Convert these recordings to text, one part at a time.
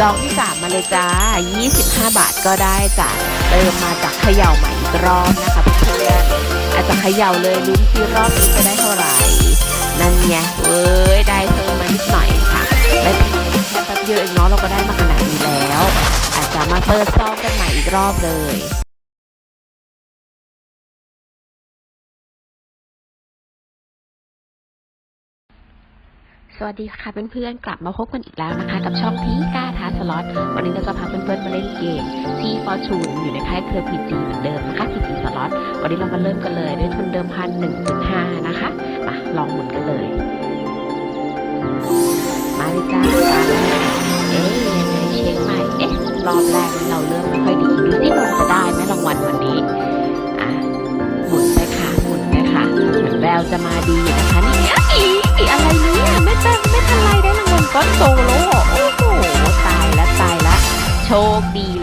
ดอกที่สามมาเลยจ้า 25 บาทก็ได้จ้ะเติมมาจากเขย่าใหม่อีกรอบนะคะเพื่อนๆอาจจะเขย่าเลยลุ้นที่รอบนี้จะได้เท่าไหร่ นั่นไงเว้ย ได้เพิ่มมานิดหน่อยค่ะได้แค่แป๊บเดียวเองเนาะเราก็ได้มาขนาดนี้แล้ว อาจจะมาเปิดซองกันใหม่อีกรอบเลย วัสดีค่ะเพื่อนๆ กลับมาพบกันอีกแล้วนะคะ กับช่องพีกาท้าสล็อต วันนี้เราจะพาเพื่อนๆ มาเล่นเกมที่ฟอร์ชูนอยู่ในค่ายเครือพีจีเหมือนเดิมนะคะพีจีสล็อต วันนี้เรามาเริ่มกันเลยด้วยทุนเดิมพันหนึ่งจุดห้านะคะ มาลองหมุนกันเลย มาเลยจ้าเอ๊ะยังไงเช็คใหม่ เอ๊ะ รอบแรกเราเริ่มไม่ค่อยดีดูสิเราจะได้ไหมรางวัลวันนี้ อะ หมุนไปค่ะ หมุนไปค่ะ เหมือนแววจะมาดี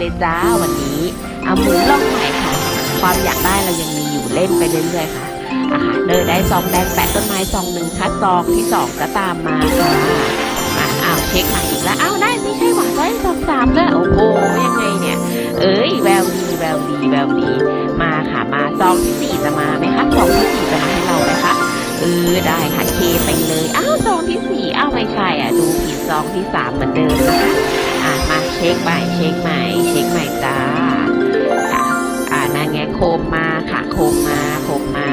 เลยจ้าวันนี้เอาหมุนลองใหม่ค่ะ ความอยากได้เรายังมีอยู่เล่นไปเรื่อยๆค่ะอะค่ะเลยได้ซองแดงแปะต้นไม้ซองหนึ่งค่ะซองที่สองก็ตามมาค่ะมาอ้าวเช็คใหม่อีกแล้วอ้าวได้ไม่ใช่หว่าได้ซองสามด้วยโอ้โหยังไงเนี่ย เอ้ยแววดีแววดีแววดีมาค่ะมาซองที่สี่จะมาไหมคะซองที่สี่จะมาให้เราไหมคะเออได้ค่ะเคไปเลยอ้าวซองที่สี่อ้าวไม่ใช่อะดูผิดซองที่สามเหมือนเดิมนะคะอะมา เช็คใหม่เช็คใหม่เช็คใหม่จ้าค่ะอ่านั่นไงโคมมาค่ะโคมมาโคมมา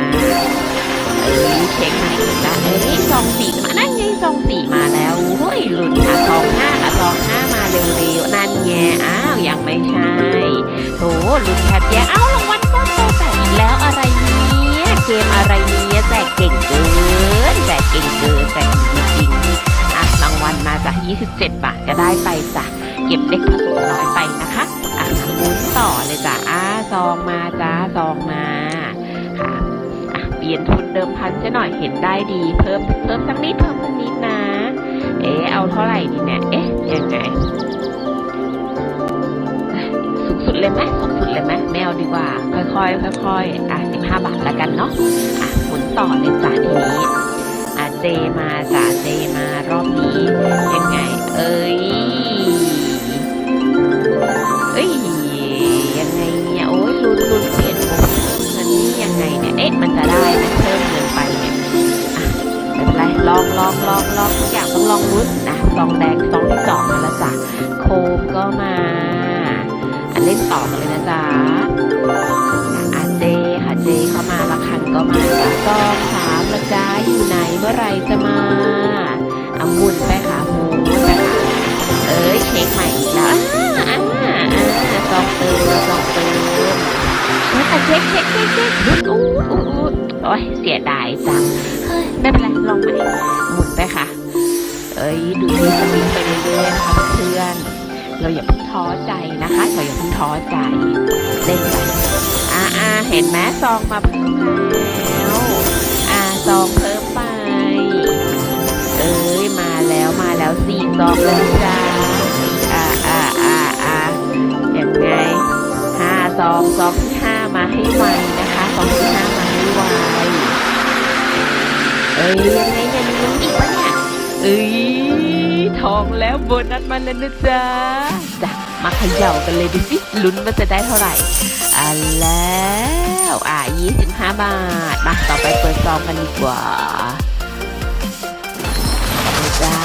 เอ้ยเช็คใหม่อีกแล้วเอ้ยซองสี่มานั่นไงซองสี่มาแล้วเฮ้ยลุ้นค่ะซองห้าค่ะซองห้ามาเร็วๆนั่นไงอ้าวยังไม่ใช่โถลุ้นแทบแย่เอ้ารางวัลก้อนโตแตกอีกแล้วอะไรเนี่ยเกมอะไรเนี่ยแจกเก่งเกินแจกเก่งเกินแจกจริงๆอะรางวัลมาจาก 27 บาทก็ได้ไปจ้ะ เก็บเล็กผสมน้อยไปนะคะอะหมุนต่อเลยจ้ะอะซองมาจ้าซองมาค่ะอะเปลี่ยนทุนเดิมพันซะหน่อยเห็นได้ดี เพิ่มเพิ่มสักนิดเพิ่มสักนิดนะ เอ๊เอาเท่าไหร่ดีเนี่ยเอ๊ะยังไงสูงสุดเลยไหมสูงสุดเลยไหมไม่เอาดีกว่า ค่อยๆค่อยๆอะสิบห้าบาทแล้วกันเนาะอะหมุนต่อเลยจ้ะทีนี้อะเจมาจ้ะเจมารอบนี้ยังไง เอ้ย มันจะได้ไหมเพิ่มเงินไปเนี่ยอะไม่เป็นไรลองลองลองลองทุกอย่างต้องลองลุ้นนะซองแดงซองที่สองมาแล้วจ้ะโคมก็มาอันเล่นต่อกันเลยนะจ๊ะอาเจค่ะเจเข้ามาละคันก็มาจ้ะซองสามละจ้าอยู่ไหนเมื่อไรจะมาอาหมุนไปค่ะหมุนไปค่ะเอ้ยเช็คใหม่อีกแล้วอ่าอ่าอ่าซองเติมซองเติมอะเช็คเช็คเช็คเช็คอู้อู้อู้ โอ้ยเสียดายจังเฮ้ยไม่เป็นไรลองใหม่หมุนไปค่ะ เอ้ยดูดีสวิงไปเรื่อยๆนะคะเพื่อนเราอย่าเพิ่งท้อใจนะคะเราอย่าเพิ่งท้อใจเล่นไปอ่าอ่าเห็นไหมซองมาเพิ่มแล้วอ่าซองเพิ่มไป เอ้ยมาแล้วมาแล้วสี่ซองแล้วจ้าอ่าอ่าอ่าอ่ายังไงห้าซองซองที่ห้ามาให้ไวนะคะซองที่ห้ามา ให้ไวเอ้ยยังไงเนี่ยมีลุ้นอีกวะเนี่ยเอ้ยทองแล้วโบนัสมาแล้วนะจ๊ะจ้ะมาเขย่ากันเลยดูสิลุ้นว่าจะได้เท่าไหร่อะแล้วอะ25 บาทมาต่อไปเปิดซองกันดีกว่าเอาจ้า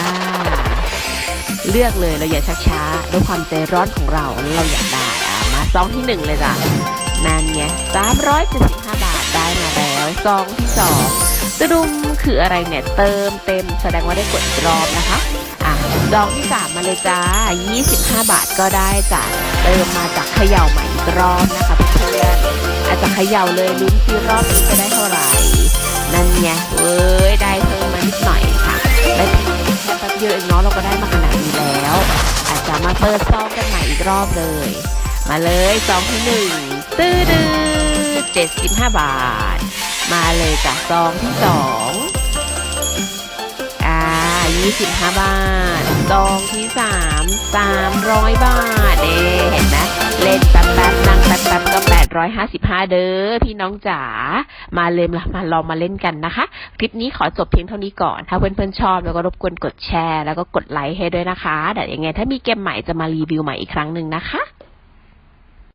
เลือกเลยเราอย่าชักช้าด้วยความใจร้อนของเราเราอยากได้อะมาซองที่หนึ่งเลยจ้ะ นั่นไง375 บาทได้มาแล้วซองที่สองจะดุมคืออะไรเนี่ยเติมเต็มแสดงว่าได้กดรอบนะคะอะซองที่สามมาเลยจ้า 25 บาทก็ได้จ้ะเติมมาจากเขย่าใหม่อีกรอบนะคะเพื่อนๆอาจจะเขย่าเลยลุ้นที่รอบนี้จะได้เท่าไหร่นั่นไงเว้ยได้เพิ่มมานิดหน่อยค่ะได้แค่แป๊บเดียวเองเนาะเราก็ได้มาขนาดนี้แล้ว อาจจะมาเปิดซองกันใหม่อีกรอบเลย มาเลยซองที่หนึ่งตื้อดื้อเจ็ดสิบห้าบาท มาเลยจ้ะซองที่สองอ่า25บาทซองที่3 300บาทเอ๊เห็นไหมเล่นแป๊บๆนั่งแป๊บๆก็855เด้อพี่น้องจ๋ามาเลยมาลองมาเล่นกันนะคะ คลิปนี้ขอจบเพียงเท่านี้ก่อน ถ้าเพื่อนๆชอบแล้วก็รบกวนกดแชร์ แล้วก็กดไลค์ให้ด้วยนะคะเดี๋ยวยังไงถ้ามีเกมใหม่จะมารีวิวใหม่อีกครั้งหนึ่งนะคะ